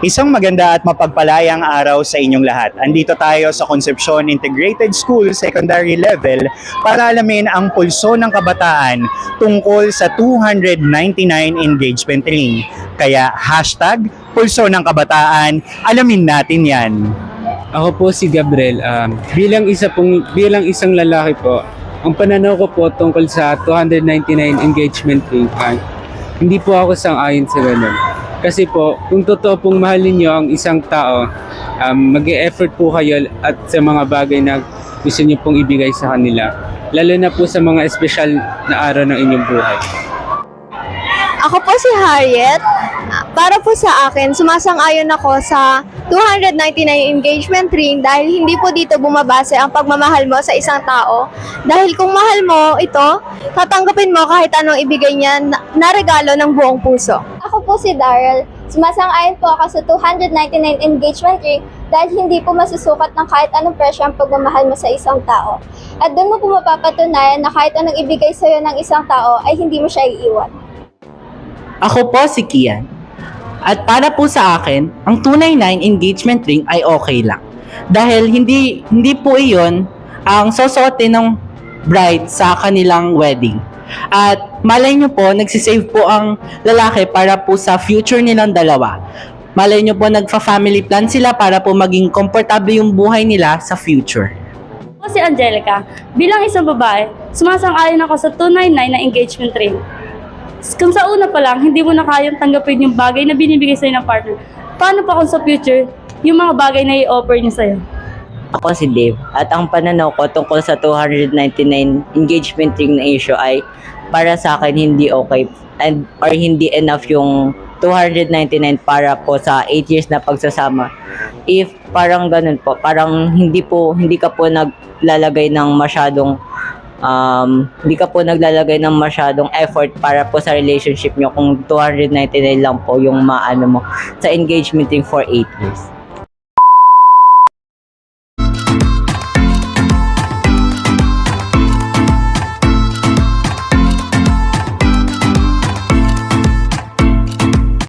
Isang maganda at mapagpalayang araw sa inyong lahat. Andito tayo sa Concepcion Integrated School Secondary Level para alamin ang pulso ng kabataan tungkol sa 299 engagement ring. Kaya hashtag pulso ng kabataan, alamin natin yan. Ako po si Gabriel. Um, bilang isa pong bilang isang lalaki po, ang pananaw ko po tungkol sa 299 engagement ring ay hindi po ako sang-ayon sa ganun. Kasi po, kung totoo pong mahalin niyo ang isang tao, um, mag effort po kayo at sa mga bagay na gusto niyo pong ibigay sa kanila. Lalo na po sa mga espesyal na araw ng inyong buhay. Ako po si Harriet. Para po sa akin, sumasang-ayon ako sa 299 engagement ring dahil hindi po dito bumabase ang pagmamahal mo sa isang tao. Dahil kung mahal mo ito, tatanggapin mo kahit anong ibigay niya na regalo ng buong puso. Po si Daryl. Sumasang-ayon po ako sa 299 engagement ring dahil hindi po masusukat ng kahit anong presyo ang pagmamahal mo sa isang tao. At doon mo po mapapatunayan na kahit anong ibigay sa'yo ng isang tao ay hindi mo siya iiwan. Ako po si Kian. At para po sa akin, ang 299 engagement ring ay okay lang. Dahil hindi hindi po iyon ang susuotin ng bride sa kanilang wedding. At malay nyo po, nagsisave po ang lalaki para po sa future nilang dalawa. Malay nyo po, nagfa-family plan sila para po maging komportable yung buhay nila sa future. Ako si Angelica. Bilang isang babae, sumasang-ayon ako sa 299 na engagement ring. Kung sa una pa lang, hindi mo na kayang tanggapin yung bagay na binibigay sa'yo ng partner, paano pa kung sa future, yung mga bagay na i-offer niya sa'yo? Ako si Dave at ang pananaw ko tungkol sa 299 engagement ring na issue ay para sa akin hindi okay and or hindi enough yung 299 para po sa 8 years na pagsasama. If parang ganun po, parang hindi po hindi ka po naglalagay ng masyadong um, hindi ka po naglalagay ng masyadong effort para po sa relationship nyo kung 299 lang po yung maano mo sa engagement ring for 8 years.